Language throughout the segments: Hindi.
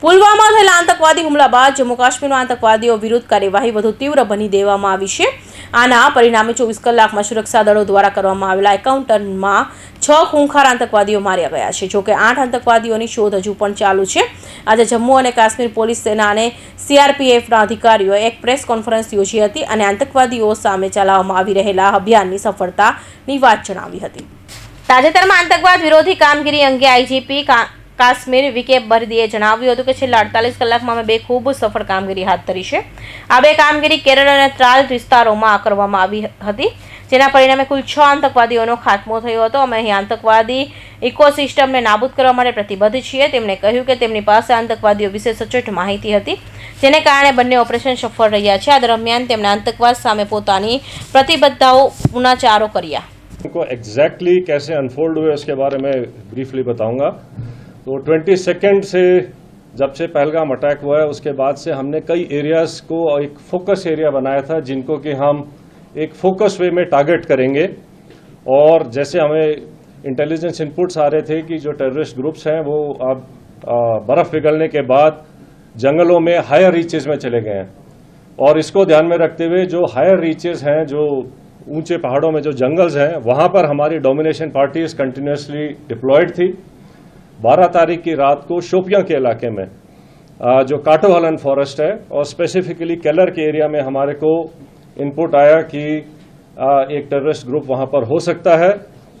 પુલવામા થયેલા આતંકવાદી હુમલા બાદ જમ્મુ કાશ્મીરમાં આતંકવાદીઓ વિરુદ્ધ કાર્યવાહી વધુ તીવ્ર બની દેવામાં આવી છે. આના પરિણામે ચોવીસ કલાકમાં સુરક્ષા દળો દ્વારા કરવામાં આવેલા એન્કાઉન્ટરમાં છ ખૂંખાર આતંકવાદીઓ માર્યા ગયા છે, જોકે આઠ આતંકવાદીઓની શોધ હજુ પણ ચાલુ છે. આજે જમ્મુ અને કાશ્મીર પોલીસ સેના અને સીઆરપીએફના અધિકારીઓએ એક પ્રેસ કોન્ફરન્સ યોજી હતી અને આતંકવાદીઓ સામે ચલાવવામાં આવી રહેલા અભિયાનની સફળતાની વાત જણાવી હતી. તાજેતરમાં આતંકવાદ વિરોધી કામગીરી અંગે આઈજીપી કાશ્મીર વિકે બરદીએ જણાવ્યું હતું કે છેલ્લા અડતાલીસ કલાકમાં અમે બે ખૂબ સફળ કામગીરી હાથ ધરી છે આ બે કામગીરી કેરળ અને ત્રાલ વિસ્તારોમાં કરવામાં આવી હતી જેના પરિણામે કુલ છ આતંકવાદીઓનો ખાત્મો થયો હતો અમે અહીં આતંકવાદી ઇકોસિસ્ટમને નાબૂદ કરવા માટે પ્રતિબદ્ધ છીએ તેમણે કહ્યું કે તેમની પાસે આતંકવાદીઓ વિશે સચોટ માહિતી હતી જેને કારણે બંને ઓપરેશન સફળ રહ્યા છે આ દરમિયાન તેમણે આતંકવાદ સામે પોતાની પ્રતિબદ્ધતાઓ પુનઃચારો કર્યા को एग्जैक्टली कैसे अनफोल्ड हुए उसके बारे में ब्रीफली बताऊंगा तो ट्वेंटी सेकेंड से जब से पहलगाम अटैक हुआ है, उसके बाद से हमने कई एरियाज़ को एक फोकस एरिया बनाया था, जिनको कि हम एक फोकस वे में टारगेट करेंगे। और जैसे हमें इंटेलिजेंस इनपुट्स आ रहे थे कि जो टेररिस्ट ग्रुप्स हैं, वो अब बर्फ़ पिघलने के बाद जंगलों में हायर रीचेज में चले गए हैं। और इसको ध्यान में रखते हुए जो हायर रीचेस हैं, जो ऊँचे पहाड़ों में जो जंगल्स हैं, वहाँ पर हमारी डोमिनेशन पार्टीज़ कंटिन्यूसली डिप्लॉयड थी। 12 तारीख की रात को शोपियाँ के इलाके में जो काटोहलन फॉरेस्ट है और स्पेसिफिकली केलर के एरिया में हमारे को इनपुट आया कि एक टेररिस्ट ग्रुप वहाँ पर हो सकता है।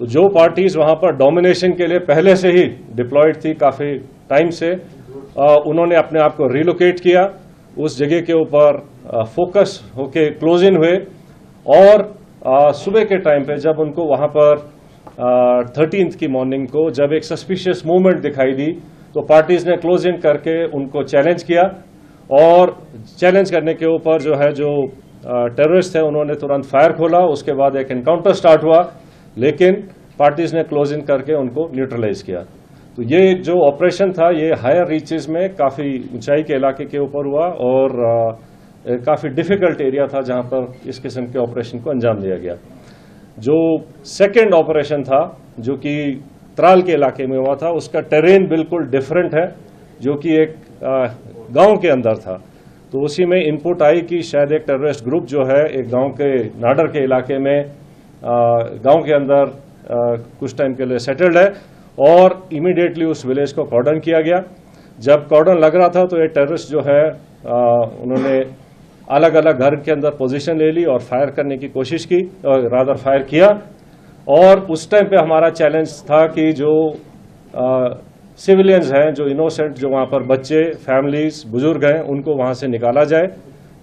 तो जो पार्टीज़ वहाँ पर डोमिनेशन के लिए पहले से ही डिप्लॉयड थी काफ़ी टाइम से उन्होंने अपने आप को रिलोकेट किया। उस जगह के ऊपर फोकस होके क्लोज इन हुए और सुबह के टाइम पे जब उनको वहाँ पर थर्टींथ की मॉर्निंग को जब एक सस्पिशियस मूवमेंट दिखाई दी तो पार्टीज़ ने क्लोज इन करके उनको चैलेंज किया और चैलेंज करने के ऊपर जो है, जो टेररिस्ट थे उन्होंने तुरंत फायर खोला, उसके बाद एक एनकाउंटर स्टार्ट हुआ, लेकिन पार्टीज़ ने क्लोज इन करके उनको न्यूट्रलाइज किया। तो ये जो ऑपरेशन था, ये हायर रीचेज में काफ़ी ऊंचाई के इलाके के ऊपर हुआ और काफ़ी डिफ़िकल्ट एरिया था जहाँ पर इस किस्म के ऑपरेशन को अंजाम दिया गया। जो सेकेंड ऑपरेशन था जो कि त्राल के इलाके में हुआ था उसका टेरेन बिल्कुल डिफरेंट है जो कि एक गाँव के अंदर था। तो उसी में इनपुट आई कि शायद एक टेररिस्ट ग्रुप जो है एक गाँव के नाडर के इलाके में गाँव के अंदर अ, कुछ टाइम के लिए सेटल्ड है और इमीडिएटली उस विलेज को कॉर्डन किया गया। जब कॉर्डन लग रहा था तो ये टेररिस्ट जो है अ, उन्होंने अलग अलग घर के अंदर पोजीशन ले ली और फायर करने की कोशिश की और रादर फायर किया। और उस टाइम पे हमारा चैलेंज था कि जो सिविलियंस हैं, जो इनोसेंट जो वहाँ पर बच्चे फैमिलीज़ बुज़ुर्ग हैं, उनको वहाँ से निकाला जाए।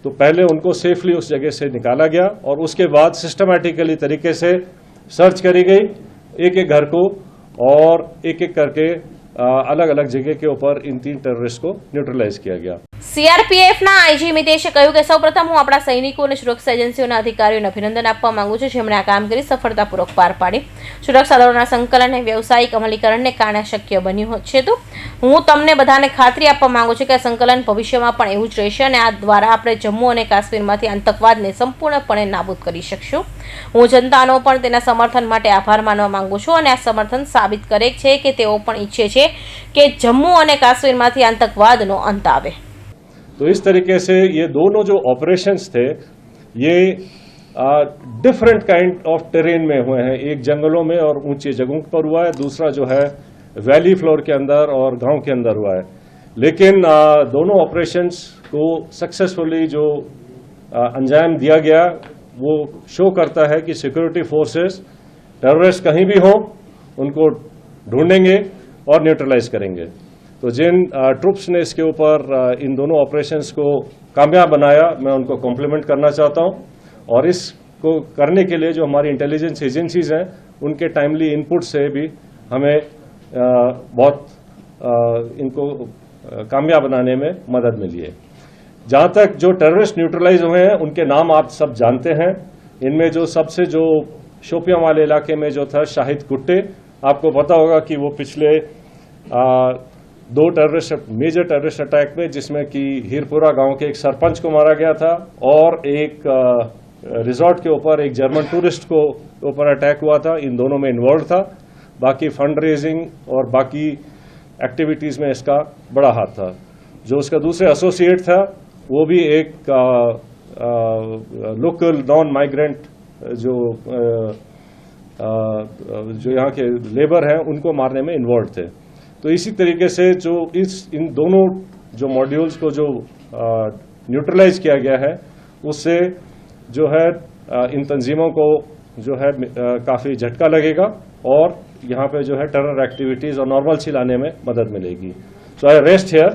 तो पहले उनको सेफली उस जगह से निकाला गया और उसके बाद सिस्टमेटिकली तरीके से सर्च करी गई एक एक घर को और एक एक करके अलग अलग जगह के ऊपर इन तीन टेररिस्ट को न्यूट्रलाइज किया गया। સીઆરપીએફના આઈજી મિતેશે કહ્યું કે સૌપ્રથમ હું આપણા સૈનિકો અને સુરક્ષા એજન્સીઓના અધિકારીઓને અભિનંદન આપવા માંગુ છું, જેમણે આ કામગીરી સફળતાપૂર્વક પાર પાડી. સુરક્ષા દળોના સંકલન અને વ્યવસાયિક અમલીકરણને કારણે શક્ય બન્યું છે તો? હું તમને બધાને ખાતરી આપવા માંગુ છું કે સંકલન ભવિષ્યમાં પણ એવું જ રહેશે અને આ દ્વારા આપણે જમ્મુ અને કાશ્મીરમાંથી આતંકવાદને સંપૂર્ણપણે નાબૂદ કરી શકશું. હું જનતાનો પણ તેના સમર્થન માટે આભાર માનવા માંગુ છું અને આ સમર્થન સાબિત કરે છે કે તેઓ પણ ઈચ્છે છે કે જમ્મુ અને કાશ્મીરમાંથી આતંકવાદનો અંત આવે. तो इस तरीके से ये दोनों जो ऑपरेशंस थे ये डिफरेंट काइंड ऑफ़ टेरेन में हुए हैं। एक जंगलों में और ऊँची जगहों पर हुआ है दूसरा जो है वैली फ्लोर के अंदर और गाँव के अंदर हुआ है। लेकिन आ, दोनों ऑपरेशंस को सक्सेसफुली जो अंजाम दिया गया वो शो करता है कि सिक्योरिटी फोर्सेस टेररिस्ट कहीं भी हों उनको ढूंढेंगे और न्यूट्रलाइज करेंगे। तो जिन ट्रुप्स ने इसके ऊपर इन दोनों ऑपरेशंस को कामयाब बनाया मैं उनको कॉम्प्लीमेंट करना चाहता हूँ। और इसको करने के लिए जो हमारी इंटेलिजेंस एजेंसीज हैं उनके टाइमली इनपुट से भी हमें बहुत इनको कामयाब बनाने में मदद मिली है। जहाँ तक जो टेररिस्ट न्यूट्रलाइज हुए हैं उनके नाम आप सब जानते हैं। इनमें जो सबसे जो शोपिया वाले इलाके में जो था शाहिद कुट्टे आपको पता होगा कि वो पिछले आ, दो टेररिस्ट मेजर टेररिस्ट अटैक में जिसमें कि हीरपुरा गाँव के एक सरपंच को मारा गया था और एक रिजॉर्ट के ऊपर एक जर्मन टूरिस्ट को ऊपर अटैक हुआ था। इन दोनों में इन्वॉल्व था। बाकी फंड रेजिंग और बाकी एक्टिविटीज़ में इसका बड़ा हाथ था। जो उसका दूसरे एसोसिएट था वो भी एक लोकल नॉन माइग्रेंट जो अ, अ, जो यहाँ के लेबर हैं उनको मारने में इन्वॉल्व थे। तो इसी तरीके से जो इस इन दोनों जो मॉड्यूल्स को जो न्यूट्रलाइज किया गया है उससे जो है आ, इन तंजीमों को जो है काफ़ी झटका लगेगा और यहाँ पे जो है टेरर एक्टिविटीज़ और नॉर्मल लाने में मदद मिलेगी। So I rest here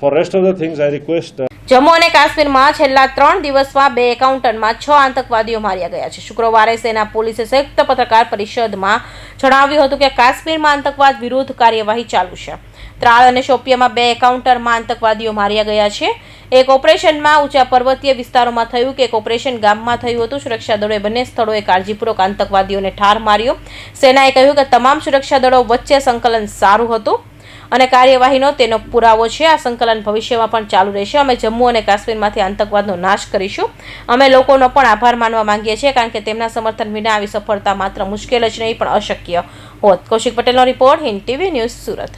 for rest of the things I request Jammu અને કાશ્મીરમાં છેલ્લા ત્રણ દિવસમાં બે એકાઉન્ટરમાં છ આતંકવાદીઓ માર્યા ગયા છે. શુક્રવારે સેના પોલીસે સંયુક્ત પત્રકાર પરિષદમાં જણાવ્યું હતું કે કાશ્મીરમાં આતંકવાદ વિરુદ્ધ કાર્યવાહી ચાલુ છે. ત્રાળ અને શોપિયામાં બે એકાઉન્ટરમાં આતંકવાદીઓ માર્યા ગયા છે. એક ઓપરેશનમાં ઊંચા પર્વતીય વિસ્તારોમાં થયું કે એક ઓપરેશન ગામમાં થયું હતું. સુરક્ષા દળોએ બંને સ્થળોએ કાળજીપૂર્વક આતંકવાદીઓને ઠાર માર્યો. સેનાએ કહ્યું કે તમામ સુરક્ષા દળો વચ્ચે સંકલન સારું હતું. અને કાર્યવાહીનો તેનો પુરાવો છે. આ સંકલન ભવિષ્યમાં પણ ચાલુ રહેશે. અમે જમ્મુ અને કાશ્મીરમાંથી આતંકવાદનો નાશ કરીશું. અમે લોકોનો પણ આભાર માનવા માંગીએ છીએ કારણ કે તેમના સમર્થન વિના આવી સફળતા માત્ર મુશ્કેલ જ નહીં, પણ અશક્ય હોત. કૌશિક પટેલનો report Hind TV news Surat.